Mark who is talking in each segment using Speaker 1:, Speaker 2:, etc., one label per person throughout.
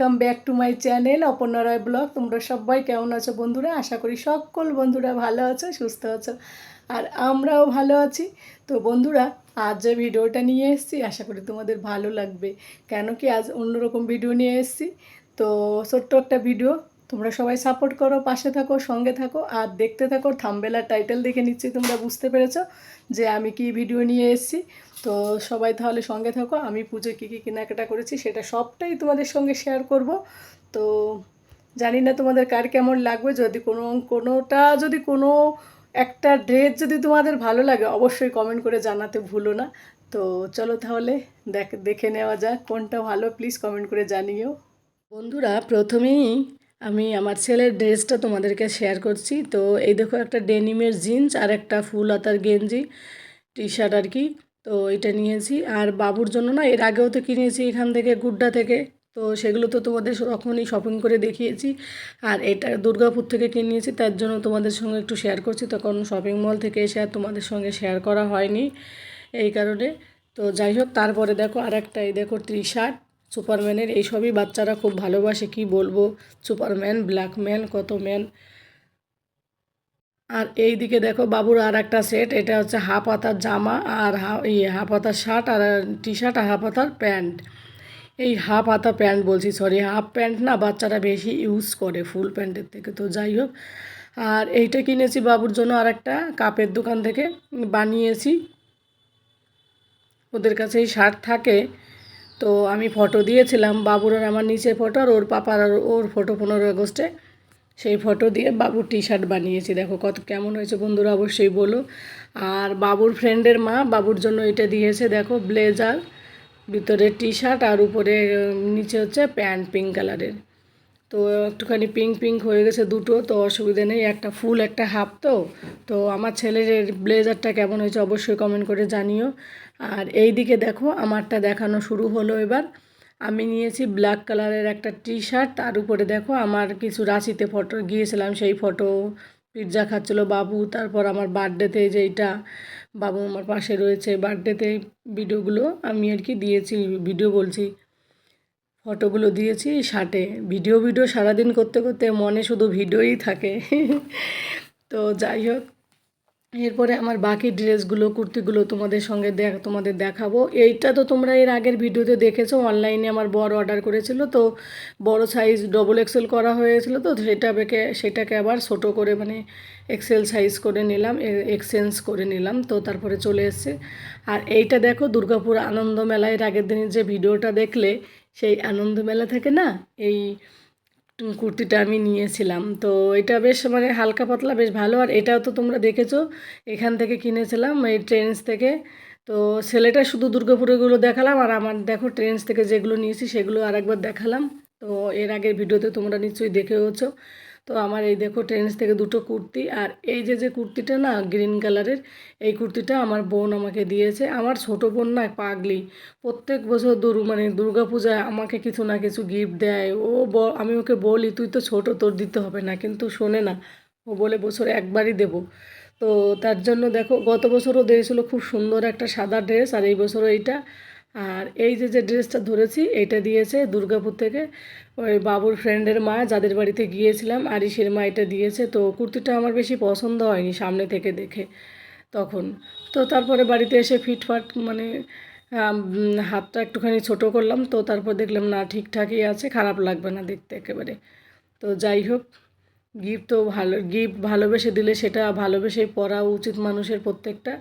Speaker 1: Welcome back to my channel Aparna Roy vlog তোমরা সবাই কেমন আছো বন্ধুরা? আশা করি সকল বন্ধুরা ভালো আছো, সুস্থ আছো, আর আমরাও ভালো আছি। তো বন্ধুরা, আজ যে ভিডিওটা নিয়ে এসেছি, আশা করি তোমাদের ভালো লাগবে। কেন কি আজ অন্যরকম ভিডিও নিয়ে এসেছি? তো ছোট্ট একটা ভিডিও। তোমরা সবাই সাপোর্ট করো, পাশে থাকো, সঙ্গে থাকো, আর দেখতে থাকো থাম্বেলার টাইটেল দেখে নিচ্ছি তোমরা বুঝতে পেরেছ যে আমি কি ভিডিও নিয়ে এসেছি। তো সবাই তাহলে সঙ্গে থাকো। আমি পুজো কী কী কেনাকাটা করেছি সেটা সবটাই তোমাদের সঙ্গে শেয়ার করব। তো জানি না তোমাদের কার কেমন লাগবে। যদি কোনো, কোনোটা যদি কোনো একটা ড্রেস যদি তোমাদের ভালো লাগে, অবশ্যই কমেন্ট করে জানাতে ভুলো না। তো চলো তাহলে দেখ, দেখে নেওয়া যাক কোনটা ভালো। প্লিজ কমেন্ট করে জানিও। বন্ধুরা, প্রথমেই আমি আমার ছেলের ড্রেসটা তোমাদেরকে শেয়ার করছি। তো এই দেখো একটা ডেনিমের জিন্স আর একটা ফুল হাতার গেঞ্জি টি শার্ট আর কি। তো এটা নিয়েছি। আর বাবুর জন্য না, এর আগেও তো কিনেছি এখান থেকে, গুড্ডা থেকে। তো সেগুলো তো তোমাদের তখনই শপিং করে দেখিয়েছি। আর এটা দুর্গাপুর থেকে কিনিয়েছি তার জন্য তোমাদের সঙ্গে একটু শেয়ার করছি। তখন শপিং মল থেকে এসে আর তোমাদের সঙ্গে শেয়ার করা হয়নি এই কারণে। তো যাই হোক, তারপরে দেখো আর একটা এই দেখো টি শার্ট সুপারম্যানের এইসবই বাচ্চারা খুব ভালোবাসে, কি বলব? সুপারম্যান ব্ল্যাকম্যান কত ম্যান আর এই দিকে দেখো বাবুর আর একটা সেট এটা হচ্ছে হাফ হাতার জামা আর ইয়ে হাফ হাতার শার্ট আর টি শার্ট আর হাফ হাতার প্যান্ট। এই হাফ হাতা প্যান্ট বলছি সরি হাফ প্যান্ট না বাচ্চারা বেশি ইউজ করে ফুল প্যান্টের থেকে, তো যাই হোক। আর এইটা কিনেছি বাবুর জন্য আর একটা কাপের দোকান থেকে বানিয়েছি। ওদের কাছে এই শার্ট থাকে, তো আমি ফটো দিয়েছিলাম, বাবুর আর আমার নিচে ফটো আর ওর পাপার আর ওর ফটো পনেরো আগস্টে। সেই ফটো দিয়ে বাবুর টি শার্ট বানিয়েছি। দেখো কত কেমন হয়েছে বন্ধুরা, অবশ্যই বলো। আর বাবুর ফ্রেন্ডের মা বাবুর জন্য এটা দিয়েছে, দেখো ব্লেজার ভিতরে টি শার্ট আর উপরে, নিচে হচ্ছে প্যান্ট পিঙ্ক কালারের তো একটুখানি পিঙ্ক পিঙ্ক হয়ে গেছে দুটো, তো অসুবিধা নেই। একটা ফুল একটা হাফ তো। তো আমার ছেলের ব্লেজারটা কেমন হয়েছে অবশ্যই কমেন্ট করে জানিও। আর এই দিকে দেখো, আমারটা দেখানো শুরু হলো এবার। আমি নিয়েছি ব্ল্যাক কালারের একটা টি শার্ট তার উপরে দেখো আমার কিছু রাশিতে ফটো গিয়েছিলাম সেই ফটো পিৎজা খাচ্ছিলো বাবু, তারপর আমার বার্থডেতে যেইটা বাবু আমার পাশে রয়েছে বার্থডেতে ভিডিওগুলো আমি আর কি দিয়েছি ভিডিও বলছি ফটোগুলো দিয়েছি শার্টে ভিডিও ভিডিও সারাদিন করতে করতে মনে শুধু ভিডিওই থাকে। তো যাই হোক এরপরে আমার বাকি ড্রেসগুলো, কুর্তিগুলো তোমাদের সঙ্গে দেখ তোমাদের দেখাবো। এইটা তো তোমরা এর আগের ভিডিওতে দেখেছ, অনলাইনে আমার বড় অর্ডার করেছিল তো, বড় সাইজ ডবল এক্সেল করা হয়েছিল তো সেটাকে সেটাকে আবার ছোটো করে মানে এক্সেল সাইজ করে নিলাম এক্সচেঞ্জ করে নিলাম তো তারপরে চলে এসছে। আর এইটা দেখো, দুর্গাপুর আনন্দ মেলায় এর আগের দিনের যে ভিডিওটা দেখলে, সেই আনন্দ মেলা থেকে না, এই কুর্তিটা আমি নিয়েছিলাম। তো এটা বেশ মানে হালকা পাতলা বেশ ভালো। আর এটাও তো তোমরা দেখেছ, এখান থেকে কিনেছিলাম এই ট্রেন্স থেকে। তো ছেলেটা শুধু দুর্গাপুরেগুলো দেখালাম আর আমার দেখো ট্রেন্স থেকে যেগুলো নিয়েছি সেগুলো আরেকবার দেখালাম। তো এর আগের ভিডিওতে তোমরা নিশ্চয়ই দেখেওছো। তো আমার এই দেখো ট্রেন্স থেকে দুটো কুর্তি আর এই যে যে কুর্তিটা না গ্রিন কালারের, এই কুর্তিটা আমার বোন আমাকে দিয়েছে। আমার ছোট বোন না পাগলি। প্রত্যেক বছর দুর মানে দুর্গা পূজায় আমাকে কিছু না কিছু গিফট দেয়। ও আমি ওকে বলি, তুই তো ছোট, তোর দিতে হবে না। কিন্তু শোনে না। ও বলে, বছরে একবারই দেবো। তো তার জন্য দেখো, গত বছরও দিয়েছিল খুব সুন্দর একটা সাদা ড্রেস আর এই বছরও এইটা। আর এই যে যে ড্রেসটা ধরেছি, এটা দিয়েছে দুর্গাপুর থেকে। ওই বাবুর ফ্রেন্ডের মা, যাদের বাড়িতে গিয়েছিলাম আরিসের মা এটা দিয়েছে। তো কুর্তিটা আমার বেশি পছন্দ হয়নি সামনে থেকে দেখে তখন। তো তারপরে বাড়িতে এসে ফিটফাট মানে হাতটা একটুখানি ছোট করলাম। তো তারপর দেখলাম, না, ঠিকঠাকই আছে, খারাপ লাগবে না দেখতে একেবারে। তো যাই হোক গিফট তো ভালো গিফট ভালোবেসে দিলে সেটা ভালোবেসে পরা উচিত মানুষের প্রত্যেকটা।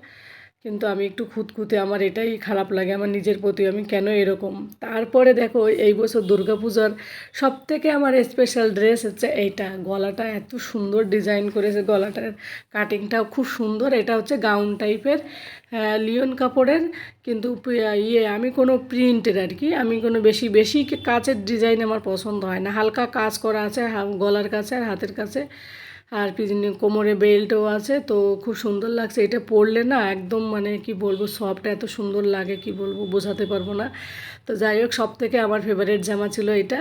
Speaker 1: কিন্তু আমি একটু খুঁতখুঁতে আমার এটাই খারাপ লাগে, আমার নিজের প্রতি আমি কেন এরকম? তারপরে দেখো, এই বছর দুর্গাপূজার সব থেকে আমার স্পেশাল ড্রেস হচ্ছে এইটা। গলাটা এত সুন্দর ডিজাইন করেছে, গলাটার কাটিংটাও খুব সুন্দর। এটা হচ্ছে গাউন টাইপের লিওন কাপড়ের কিন্তু ইয়ে আমি কোনো প্রিন্টের আর কি, আমি কোনো বেশি বেশি কাচের ডিজাইন আমার পছন্দ হয় না। হালকা কাজ করা আছে গলার কাছে আর হাতের কাছে। আর পিছনে কোমরে বেল্টও আছে, তো খুব সুন্দর লাগছে। এটা পরলে না একদম মানে কি বলব, সফট এত সুন্দর লাগে, কি বলব, বোঝাতে পারব না। তো যাই হোক, সব থেকে আমার ফেভারিট জামা ছিল এটা।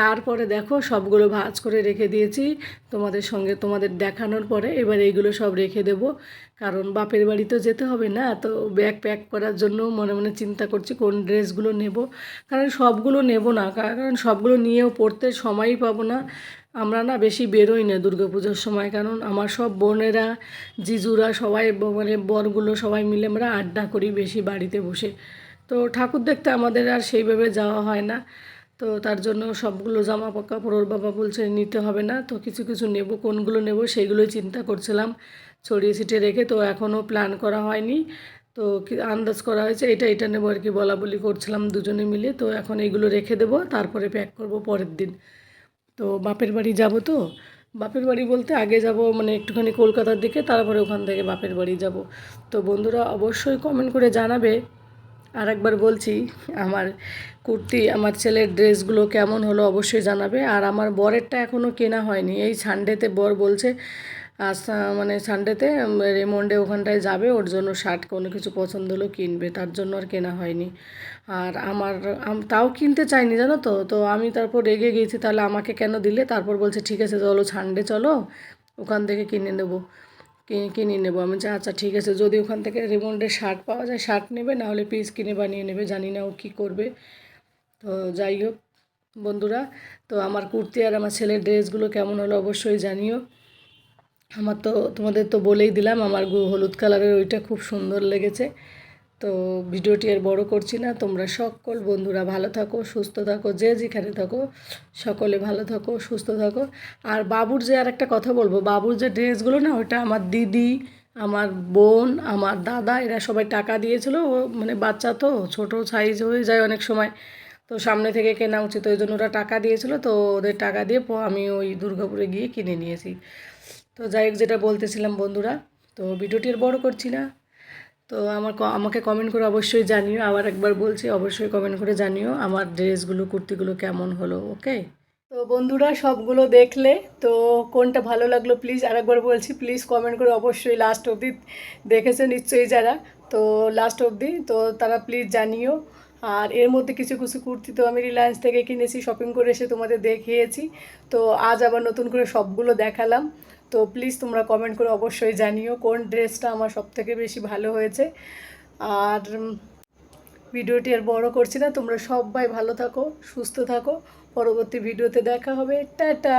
Speaker 1: তারপরে দেখো, সবগুলো ভাজ করে রেখে দিয়েছি তোমাদের সঙ্গে, তোমাদের দেখানোর পরে। এবার এইগুলো সব রেখে দেবো। কারণ বাপের বাড়ি তো যেতে হবে না, তো ব্যাগ প্যাক করার জন্য মনে মনে চিন্তা করছি কোন ড্রেসগুলো নেব। কারণ সবগুলো নেব না কারণ সবগুলো নিয়েও পড়তে সময়ই পাবো না। আমরা না বেশি বেরোই না দুর্গাপুজোর সময়, কারণ আমার সব বোনেরা, জিজুরা সবাই মানে বরগুলো সবাই মিলে আমরা আড্ডা করি বেশি বাড়িতে বসে। তো ঠাকুর দেখতে আমাদের আর সেইভাবে যাওয়া হয় না। তো তার জন্য সবগুলো জামা কাপড় ওর বাবা বলছে নিতে হবে না, তো কিছু কিছু নেব, কোনগুলো নেব সেইগুলোই চিন্তা করছিলাম। ছড়িয়ে ছিটিয়ে রেখে তো এখনও প্ল্যান করা হয়নি। তো আন্দাজ করা হয়েছে এটা এটা নেব আর কি বলা বলি করছিলাম দুজনে মিলে। তো এখন এইগুলো রেখে দেবো, তারপরে প্যাক করব পরের দিন। তো বাপের বাড়ি যাব তো। বাপের বাড়ি বলতে আগে যাব মানে একটুখানি কলকাতার দিকে, তারপরে ওখান থেকে বাপের বাড়ি যাব। তো বন্ধুরা অবশ্যই কমেন্ট করে জানাবে। আর একবার বলছি, আমার কুর্তি, আমার ছেলের ড্রেসগুলো কেমন হলো অবশ্যই জানাবে। আর আমার বরেরটা এখনও কেনা হয়নি। এই সানডেতে বর বলছে আজ মানে সানডেতে রেমন্ডে ওখানটায় যাবে ওর জন্য শার্ট কোনো কিছু পছন্দ হলো কিনবে তার জন্য আর কেনা হয়নি। আর আমার তাও কিনতে চাইনি জানো তো? তো আমি তারপর রেগে গিয়েছি তাহলে আমাকে কেন দিলে? তারপর বলছে ঠিক আছে চলো সানডে চলো ওখান থেকে কিনে নেব। কিনে নেব। আমি বলছি, আচ্ছা ঠিক আছে যদি ওখান থেকে রেমন্ডের শার্ট পাওয়া যায় শার্ট নেবে না হলে পিস কিনে বানিয়ে নেবে জানি না ও কী করবে। তো যাই হোক বন্ধুরা তো আমার কুর্তি আর আমার ছেলের ড্রেসগুলো কেমন হলো অবশ্যই জানিও। আমার তো তোমাদের তো বলেই দিলাম, আমার গু- হলুদ কালারের ওইটা খুব সুন্দর লেগেছে। তো ভিডিওটি আর বড় করছি না, তোমরা সকল বন্ধুরা ভালো থাকো, সুস্থ থাকো, যে যেখানে থাকো, সকলে ভালো থাকো, সুস্থ থাকো। আর বাবুর যে আর একটা কথা বলব, বাবুর যে ড্রেসগুলো না ওটা আমার দিদি, আমার বোন, আমার দাদা, এরা সবাই টাকা দিয়েছিল। ও মানে বাচ্চা তো, ছোট সাইজ হয়ে যায় অনেক সময়। তো সামনে থেকে কেনা উচিত, ওই জন্য ওরা টাকা দিয়েছিল। তো ওদের টাকা দিয়ে আমি ওই দুর্গাপুরে গিয়ে কিনে নিয়েছি। তো যাই হোক, যেটা বলতেছিলাম বন্ধুরা, তো ভিডিওটি আর বড় করছি না। তো আমার আমাকে কমেন্ট করে অবশ্যই জানিও, আবার একবার বলছি, অবশ্যই কমেন্ট করে জানিও আমার ড্রেসগুলো, কুর্তিগুলো কেমন হলো ওকে তো বন্ধুরা, সবগুলো দেখলে, তো কোনটা ভালো লাগল প্লিজ আরেকবার বলছি প্লিজ কমেন্ট করে অবশ্যই লাস্ট অবধি দেখেছে নিশ্চয়ই যারা। তো লাস্ট অবধি, তো তারা প্লিজ জানিও। আর এর মধ্যে কিছু কিছু কুর্তি তো আমি রিলায়েন্স থেকে কিনেছি শপিং করে এসে তোমাদের দেখিয়েছি। তো আজ আবার নতুন করে সবগুলো দেখালাম। তো প্লিজ তোমরা কমেন্ট করে অবশ্যই জানিও কোন ড্রেসটা আমার সবথেকে বেশি ভালো হয়েছে। আর ভিডিওটি আর বড় করছি না, তোমরা সবাই ভালো থাকো, সুস্থ থাকো। পরবর্তী ভিডিওতে দেখা হবে। টাটা!